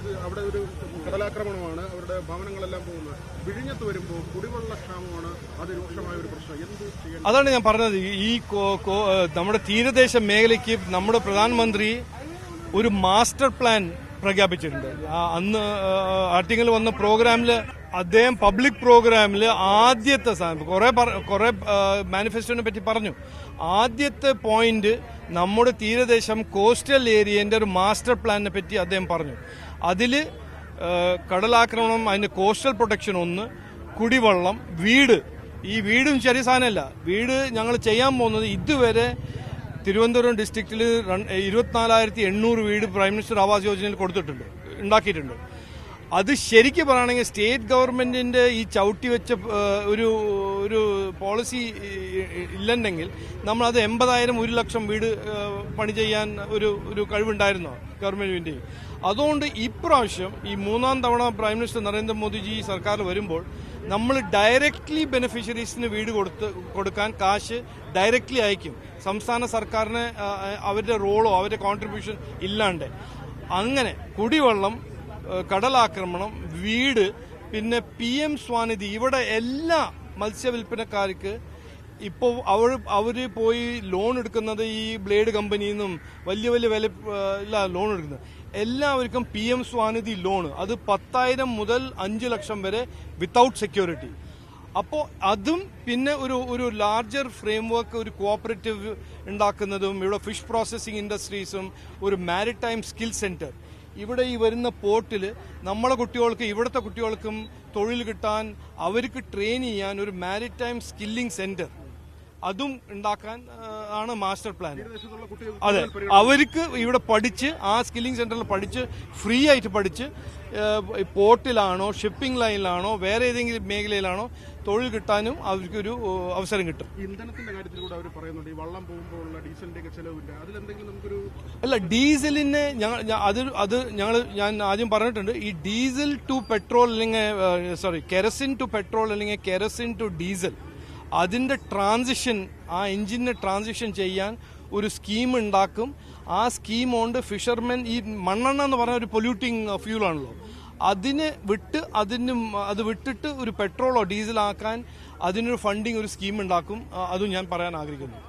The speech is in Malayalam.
ഇത് അവിടെ ഒരു കടലാക്രമണമാണ് അവരുടെ ഭവനങ്ങളെല്ലാം പോകുന്നത്. വിഴിഞ്ഞത്ത് വരുമ്പോൾ കുടിവെള്ള ക്ഷാമമാണ് അത് രൂക്ഷമായ ഒരു പ്രശ്നം. എന്ത് അതാണ് ഞാൻ പറഞ്ഞത്. ഈ നമ്മുടെ തീരദേശ മേഖലയ്ക്ക് നമ്മുടെ പ്രധാനമന്ത്രി ഒരു മാസ്റ്റർ പ്ലാൻ പ്രഖ്യാപിച്ചിട്ടുണ്ട്. അന്ന് ആർട്ടിങ്ങിൽ വന്ന പ്രോഗ്രാമിൽ അദ്ദേഹം പബ്ലിക് പ്രോഗ്രാമിൽ ആദ്യത്തെ കുറെ കുറെ മാനിഫെസ്റ്റോനെ പറ്റി പറഞ്ഞു. ആദ്യത്തെ പോയിന്റ് നമ്മുടെ തീരദേശം കോസ്റ്റൽ ഏരിയന്റെ ഒരു മാസ്റ്റർ പ്ലാനിനെ പറ്റി അദ്ദേഹം പറഞ്ഞു. അതിൽ കടലാക്രമണം അതിന്റെ കോസ്റ്റൽ പ്രൊട്ടക്ഷൻ ഒന്ന് കുടിവെള്ളം വീട്. ഈ വീടും ചെറിയ സാധനമല്ല. വീട് ഞങ്ങൾ ചെയ്യാൻ പോകുന്നത് ഇതുവരെ തിരുവനന്തപുരം ഡിസ്ട്രിക്റ്റിൽ ഇരുപത്തിനാലായിരത്തി എണ്ണൂറ് വീട് പ്രൈം മിനിസ്റ്റർ ആവാസ് യോജനയിൽ കൊടുത്തിട്ടുണ്ട് ഉണ്ടാക്കിയിട്ടുണ്ട്. അത് ശരിക്കും പറയുകയാണെങ്കിൽ സ്റ്റേറ്റ് ഗവൺമെന്റിന്റെ ഈ ചവിട്ടി വെച്ച ഒരു ഒരു പോളിസി ഇല്ലെന്നെങ്കിൽ നമ്മൾ അത് എൺപതായിരം ഒരു ലക്ഷം വീട് പണി ചെയ്യാൻ ഒരു ഒരു കഴിവുണ്ടായിരുന്നോ ഗവൺമെന്റിന്റെ? അതുകൊണ്ട് ഇപ്രാവശ്യം ഈ മൂന്നാം തവണ പ്രൈം മിനിസ്റ്റർ നരേന്ദ്രമോദിജി സർക്കാർ വരുമ്പോൾ നമ്മൾ ഡയറക്ട്ലി ബെനിഫിഷ്യറീസിന് വീട് കൊടുത്ത് കൊടുക്കാൻ കാശ് ഡയറക്ട്ലി അയക്കും. സംസ്ഥാന സർക്കാരിന് അവരുടെ റോളോ അവരുടെ കോൺട്രിബ്യൂഷൻ ഇല്ലാണ്ട്. അങ്ങനെ കുടിവെള്ളം കടലാക്രമണം വീട് പിന്നെ പി എം സ്വാനിധി ഇവിടെ എല്ലാ മത്സ്യവില്പനക്കാർക്ക് ഇപ്പോൾ അവർ അവർ പോയി ലോൺ എടുക്കുന്നത് ഈ ബ്ലേഡ് കമ്പനിയിൽ നിന്നും വലിയ വലിയ വില ഇല്ല ലോൺ എടുക്കുന്നത്. എല്ലാവർക്കും പി എം സ്വാനിധി ലോൺ അത് പത്തായിരം മുതൽ അഞ്ച് ലക്ഷം വരെ വിത്തൗട്ട് സെക്യൂരിറ്റി അപ്പോൾ അതും പിന്നെ ഒരു ഒരു ലാർജർ ഫ്രെയിംവർക്ക് ഒരു കോഓപ്പറേറ്റീവ് ഉണ്ടാക്കുന്നതും ഇവിടെ ഫിഷ് പ്രോസസ്സിംഗ് ഇൻഡസ്ട്രീസും ഒരു മാരിടൈം സ്കിൽ സെന്റർ ഇവിടെ ഈ വരുന്ന പോർട്ടിൽ നമ്മളെ കുട്ടികൾക്ക് ഇവിടുത്തെ കുട്ടികൾക്കും തൊഴിൽ കിട്ടാൻ അവർക്ക് ട്രെയിൻ ചെയ്യാൻ ഒരു മാരിടൈം സ്കില്ലിംഗ് സെന്റർ അതും ഉണ്ടാക്കാൻ ആണ് മാസ്റ്റർ പ്ലാൻ. അതെ. അവർക്ക് ഇവിടെ പഠിച്ച് ആ സ്കില്ലിംഗ് സെന്ററിൽ പഠിച്ച് ഫ്രീ ആയിട്ട് പഠിച്ച് പോർട്ടിലാണോ ഷിപ്പിംഗ് ലൈനിലാണോ വേറെ ഏതെങ്കിലും മേഖലയിലാണോ തൊഴിൽ കിട്ടാനും അവർക്കൊരു അവസരം കിട്ടും. ഇന്ധനത്തിന്റെ കാര്യത്തിൽ കൂടെ അവർ പറയുന്നുണ്ട്. ഈ വള്ളം പോകുമ്പോൾ ഉള്ള ഡീസലിന്റെ ഒക്കെ ചെലവില്ല. അതിലെന്തെങ്കിലും നമുക്കൊരു അല്ല ഡീസലിന് ഞങ്ങൾ അത് അത് ഞങ്ങൾ ഞാൻ ആദ്യം പറഞ്ഞിട്ടുണ്ട്. ഈ ഡീസൽ ടു പെട്രോൾ അല്ലെങ്കിൽ സോറി കെറസിൻ ടു പെട്രോൾ അല്ലെങ്കിൽ കെറസിൻ ടു ഡീസൽ. അതിന്റെ ട്രാൻസിഷൻ ആ എഞ്ചിനെ ട്രാൻസിഷൻ ചെയ്യാൻ ഒരു സ്കീം ഉണ്ടാക്കും. ആ സ്കീം കൊണ്ട് ഫിഷർമെൻ ഈ മണ്ണെണ്ണ എന്ന് പറഞ്ഞ ഒരു പൊല്യൂട്ടിങ് ഫ്യൂലാണല്ലോ അതിന് വിട്ട് അതിന് അത് വിട്ടിട്ട് ഒരു പെട്രോളോ ഡീസൽ ആക്കാൻ അതിനൊരു ഫണ്ടിങ് ഒരു സ്കീം ഉണ്ടാക്കും. അതും ഞാൻ പറയാൻ ആഗ്രഹിക്കുന്നു.